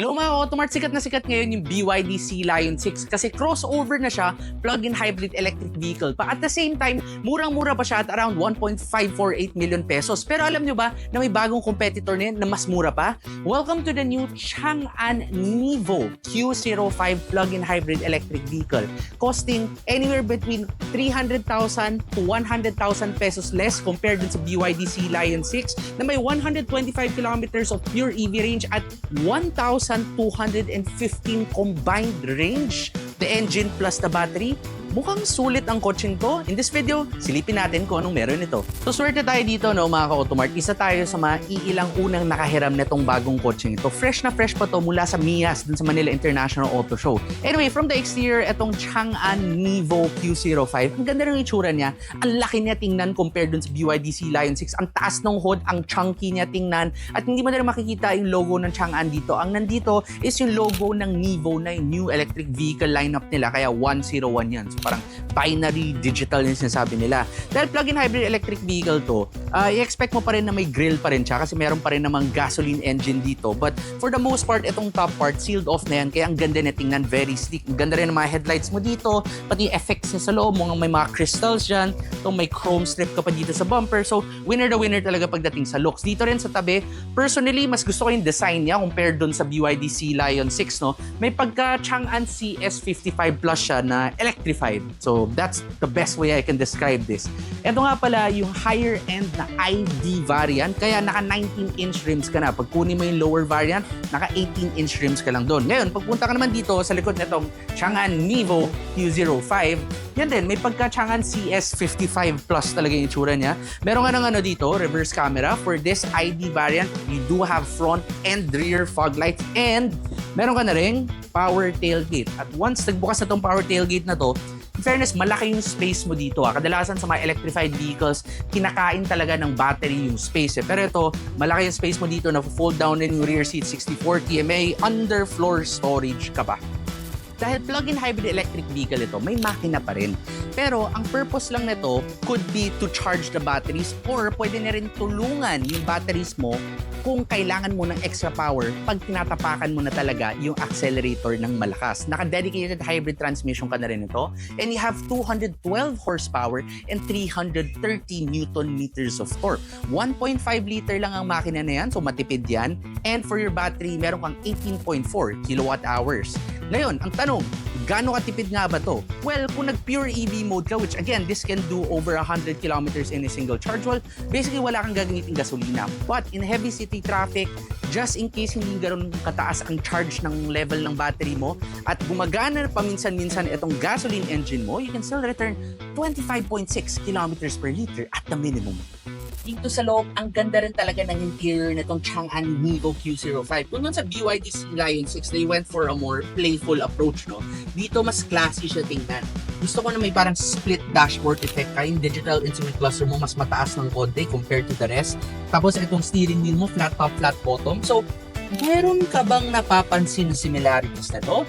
Hello mga Automart, sikat na sikat ngayon yung BYD Sea Lion 6 kasi crossover na siya, plug-in hybrid electric vehicle pa. At the same time, murang-mura pa siya at around 1.548 million pesos. Pero alam nyo ba na may bagong competitor na yan na mas mura pa? Welcome to the new Chang'an Nivo Q05 plug-in hybrid electric vehicle costing anywhere between 300,000 to 100,000 pesos less compared dun sa BYD Sea Lion 6 na may 125 kilometers of pure EV range at 1,215 combined range. The engine plus the battery, mukhang sulit ang coaching to. In this video, silipin natin kung anong meron ito. So swerte tayo dito no mga ka-automart. Isa tayo sa mga iilang unang nakahiram netong bagong coaching ito. Fresh na fresh pa to mula sa MIAS dun sa Manila International Auto Show. Anyway, from the exterior, itong Chang'an Nivo Q05. Ang ganda ng itsura niya. Ang laki niya tingnan compared dun sa BYD Sea Lion 6. Ang taas ng hood, ang chunky niya tingnan. At hindi mo na rin makikita yung logo ng Chang'an dito. Ang nandito is yung logo ng Nivo na yung new electric vehicle lineup nila. Kaya 101 yan. So parang binary digital yung sinasabi nila. Dahil plug-in hybrid electric vehicle to, uh, i-expect mo pa rin na may grill pa rin siya kasi meron pa rin namang gasoline engine dito. But for the most part, itong top part sealed off na yan kaya ang ganda na tingnan, very sleek. Ang ganda rin ng mga headlights mo dito, pati effects niya sa loob, mga may mga crystals dyan, itong may chrome strip ka pa dito sa bumper. So, winner the winner talaga pagdating sa looks. Dito rin sa tabi, personally, mas gusto ko yung design niya compared dun sa BYD Sea Lion 6, no? May pagka Chang'an CS55 Plus siya na electrified. So, that's the best way I can describe this. Ito nga pala yung higher end na ID variant, kaya naka 19-inch rims ka na. Pag kunin mo yung lower variant, naka 18-inch rims ka lang doon. Ngayon, pagpunta ka naman dito sa likod nitong Chang'an Nivo Q05, yan din, may pagka Chang'an CS55 Plus talaga yung itsura niya. Meron nga ng ano dito, reverse camera. For this ID variant, you do have front and rear fog lights and meron ka na rin power tailgate. At once nagbukas na tong power tailgate na to, fairness, malaki yung space mo dito. Ah. Kadalasan sa mga electrified vehicles, kinakain talaga ng battery yung space. Eh. Pero ito, malaki yung space mo dito na fold down din yung rear seat 64 TMA, underfloor storage ka pa. Dahil plug-in hybrid electric vehicle ito, may makina pa rin. Pero ang purpose lang nito could be to charge the batteries or pwede na rin tulungan yung batteries mo kung kailangan mo ng extra power pag tinatapakan mo na talaga yung accelerator ng malakas. Naka-dedicated hybrid transmission ka na rin ito and you have 212 horsepower and 330 newton meters of torque. 1.5 liter lang ang makina na yan, so matipid yan. And for your battery, meron kang 18.4 kilowatt hours. Ngayon, ang tanong, gaano katipid nga ba to? Well, kung nag-pure EV mode ka, which again, this can do over 100 kilometers in a single charge, well, basically wala kang gagamitin gasolina. But in heavy city traffic, just in case hindi ganoon kataas ang charge ng level ng battery mo at gumagana paminsan-minsan itong gasoline engine mo, you can still return 25.6 kilometers per liter at the minimum dito sa loob, ang ganda rin talaga ng interior nitong Chang'an Nivo Q05. Kung nun sa BYD Sea Lion 6, they went for a more playful approach, no? Dito, mas classy siya tingnan. Gusto ko na may parang split dashboard effect ka. Yung digital instrument cluster mo mas mataas ng konti compared to the rest. Tapos itong steering wheel mo, flat top, flat bottom. So, meron ka bang napapansin na similarities na to?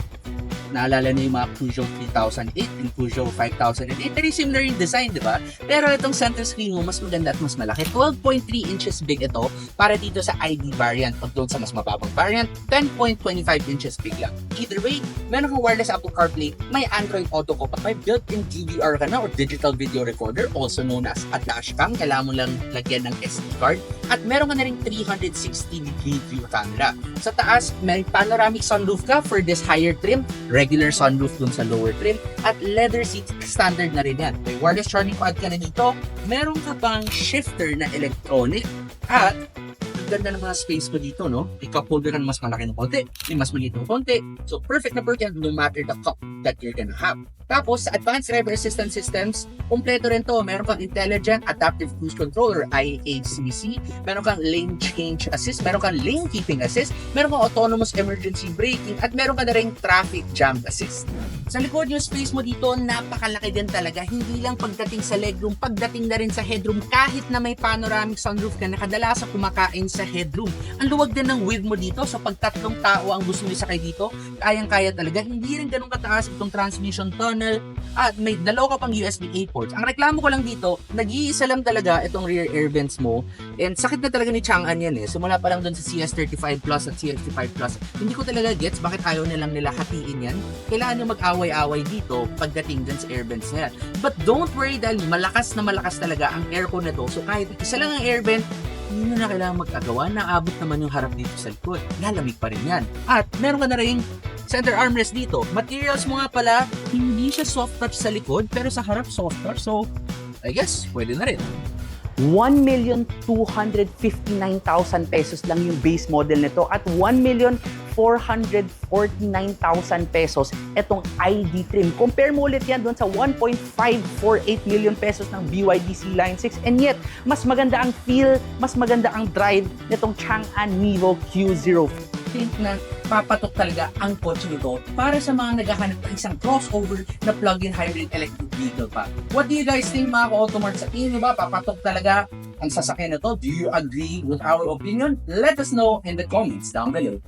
Naalala niyo yung mga Peugeot 3008 and Peugeot 5008. Very similar yung design, di ba? Pero itong center screen mo, mas maganda at mas malaki. 12.3 inches big ito para dito sa ID variant. Pag doon sa mas mababang variant, 10.25 inches big lang. Either way, meron kang wireless Apple CarPlay, may Android Auto ko pa, may built-in DVR ka na or digital video recorder, also known as a dashcam. Kailangan mo lang lagyan ng SD card. At meron ka na rin 360 degree view camera. Sa taas, may panoramic sunroof ka for this higher trim regular sunroof dun sa lower trim, at leather seats, standard na rin yan. May wireless charging pad ka na dito, meron ka pang shifter na electronic, at ganda ng mga space mo dito, no? May cup holder na mas malaki ng konti, may mas maliit ng konti. So, perfect na perfect no matter the cup that you're gonna have. Tapos, sa Advanced Driver Assistance Systems, kompleto rin to. Meron kang Intelligent Adaptive Cruise Control or IACC. Meron kang Lane Change Assist. Meron kang Lane Keeping Assist. Meron kang Autonomous Emergency Braking. At meron ka na rin Traffic Jam Assist. Sa likod yung space mo dito, napakalaki din talaga. Hindi lang pagdating sa legroom, pagdating na rin sa headroom. Kahit na may panoramic sunroof ka na kadalasan kumakain sa headroom. Ang luwag din ng width mo dito. So pag tatlong tao ang gusto mo isakay dito, kayang-kaya talaga. Hindi rin ganun kataas itong transmission tunnel. At may dalawa ka pang USB-A ports. Ang reklamo ko lang dito, nag-iisa lang talaga itong rear air vents mo. And sakit na talaga ni Chang'an yan eh. Simula pa lang doon sa CS35 Plus at CS35 Plus. Hindi ko talaga gets bakit ayaw nilang nila hatiin yan. Kailangan nyo mag-away-away dito pagdating dun sa air vents na yan. But don't worry dahil malakas na malakas talaga ang aircon na to. So kahit isa lang ang air vent, hindi na kailangan magagawa. Naabot naman yung harap dito sa likod. Lalamig pa rin yan. At meron ka na rin center armrest dito. Materials mo nga pala, hindi siya soft touch sa likod, pero sa harap soft touch. So, I guess, pwede na rin. 1,259,000 pesos lang yung base model nito at 1,449,000 pesos itong ID trim. Compare mo ulit yan doon sa 1.548 million pesos ng BYD C-Line 6 and yet, mas maganda ang feel, mas maganda ang drive nitong Chang'an Niro Q0 think na papatok talaga ang kotse nito para sa mga naghahanap ng isang crossover na plug-in hybrid electric vehicle pa. What do you guys think mga ka-automart? Sa tingin nyo ba papatok talaga ang sasakyan na to? Do you agree with our opinion? Let us know in the comments down below.